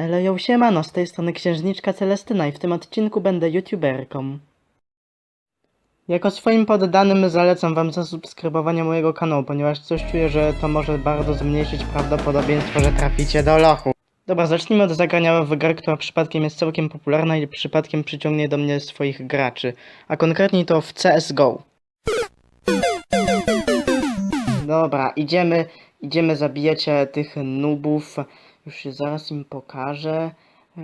Eleją siemano, z tej strony księżniczka Celestyna i w tym odcinku będę youtuberką. Jako swoim poddanym zalecam wam zasubskrybowanie mojego kanału, ponieważ coś czuję, że to może bardzo zmniejszyć prawdopodobieństwo, że traficie do lochu. Dobra, zacznijmy od zagrania w grę, która przypadkiem jest całkiem popularna i przypadkiem przyciągnie do mnie swoich graczy, a konkretniej to w CSGO. Dobra, idziemy, idziemy zabijać tych nubów. Już się zaraz im pokażę.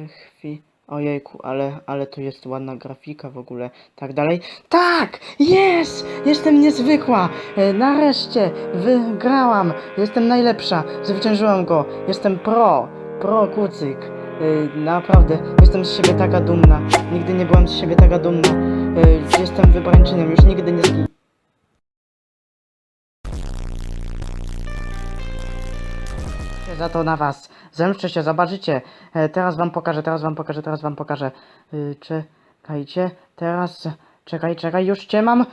Chwi... Ojejku, ale, ale tu jest ładna grafika w ogóle. Tak dalej. Tak! Jest! Jestem niezwykła! E, Nareszcie! Wygrałam! Jestem najlepsza! Zwyciężyłam go! Jestem pro! Pro kucyk! E, Naprawdę, jestem z siebie taka dumna. Nigdy nie byłam z siebie taka dumna. E, Jestem wybrańczynią, już nigdy nie zginę. Za to na was. Zemszczę się, zobaczycie. E, teraz wam pokażę, teraz wam pokażę, teraz wam pokażę. Y, czekajcie, teraz... Czekaj, czekaj, już cię mam.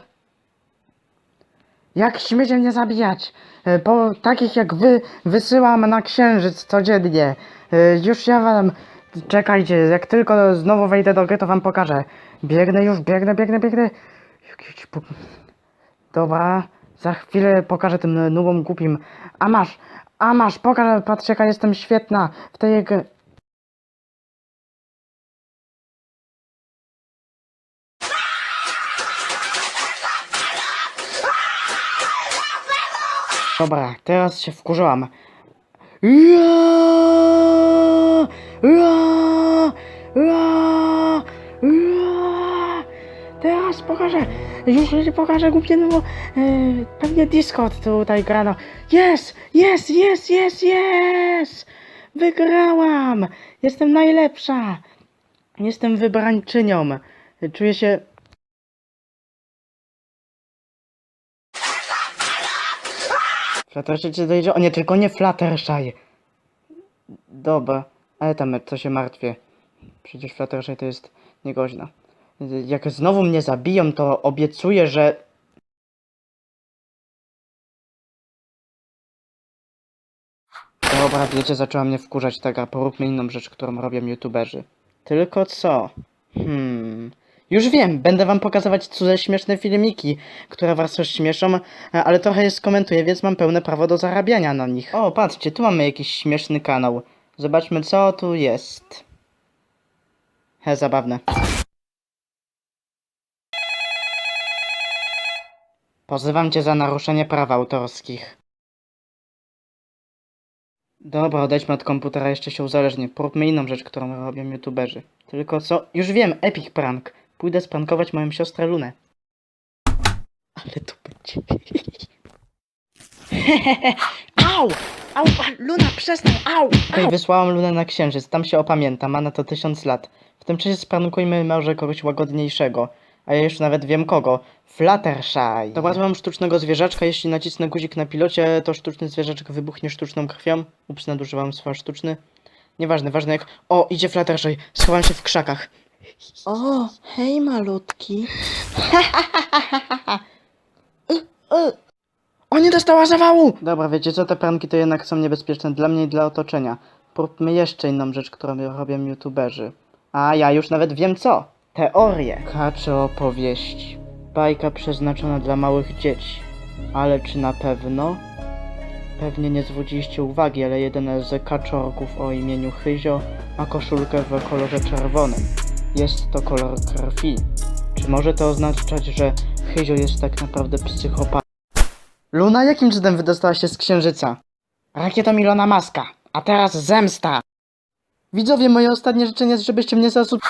Jak śmiecie mnie zabijać? E, po takich jak wy wysyłam na księżyc codziennie. E, już ja wam... Czekajcie, jak tylko znowu wejdę do gry, to wam pokażę. Biegnę już, biegnę, biegnę, biegnę. Dobra, za chwilę pokażę tym nubom głupim. A masz, a masz, pokażę, patrz jaka jestem świetna w tej grze. Dobra, teraz się wkurzyłam. Ja! Ja! Ja! Ja! Teraz pokażę, już ci pokażę głupie, no e, pewnie Discord tutaj grano. Jest, jest, jest, jest, jest! Wygrałam! Jestem najlepsza! Jestem wybrańczynią. Czuję się... Fluttershy czy dojdzie? O nie, tylko nie Fluttershy. Dobra, ale tam co się martwię. Przecież Fluttershy to jest niegoźna. Jak znowu mnie zabiją, to obiecuję, że... Dobra, wiecie, zaczęła mnie wkurzać ta gra. Poróbmy inną rzecz, którą robią youtuberzy. Tylko co? Hmm... Już wiem, będę wam pokazywać cudze śmieszne filmiki, które was rozśmieszą, ale trochę je skomentuję, więc mam pełne prawo do zarabiania na nich. O, patrzcie, tu mamy jakiś śmieszny kanał. Zobaczmy, co tu jest. He, zabawne. Pozywam cię za naruszenie praw autorskich. Dobra, odejdźmy od komputera, jeszcze się uzależnię. Poróbmy inną rzecz, którą robią youtuberzy. Tylko co? Już wiem, epic prank. Pójdę sprankować moją siostrę Lunę. Ale to będzie... au! Au! Luna, przestań! Au! Okej, wysłałam Lunę na księżyc, tam się opamięta, ma na to tysiąc lat. W tym czasie sprankujmy może kogoś łagodniejszego. A ja już nawet wiem kogo. Fluttershy. Dobra, mam sztucznego zwierzaczka. Jeśli nacisnę guzik na pilocie, to sztuczny zwierzaczek wybuchnie sztuczną krwią. Ups, nadużywam słowa sztuczny. Nieważne, ważne jak... O, idzie Fluttershy. Schowam się w krzakach. O, hej malutki. O, nie dostała zawału! Dobra, wiecie co, te pranki to jednak są niebezpieczne dla mnie i dla otoczenia. Próbmy jeszcze inną rzecz, którą robią youtuberzy. A ja już nawet wiem co. Teorie. Kacze opowieści. Bajka przeznaczona dla małych dzieci. Ale czy na pewno? Pewnie nie zwróciliście uwagi, ale jeden z kaczorków o imieniu Chyzio ma koszulkę w kolorze czerwonym. Jest to kolor krwi. Czy może to oznaczać, że Chyzio jest tak naprawdę psychopatą? Luna, jakim cudem wydostała się z księżyca? Rakietą Ilona Maska. A teraz zemsta! Widzowie, moje ostatnie życzenie jest, żebyście mnie zasub...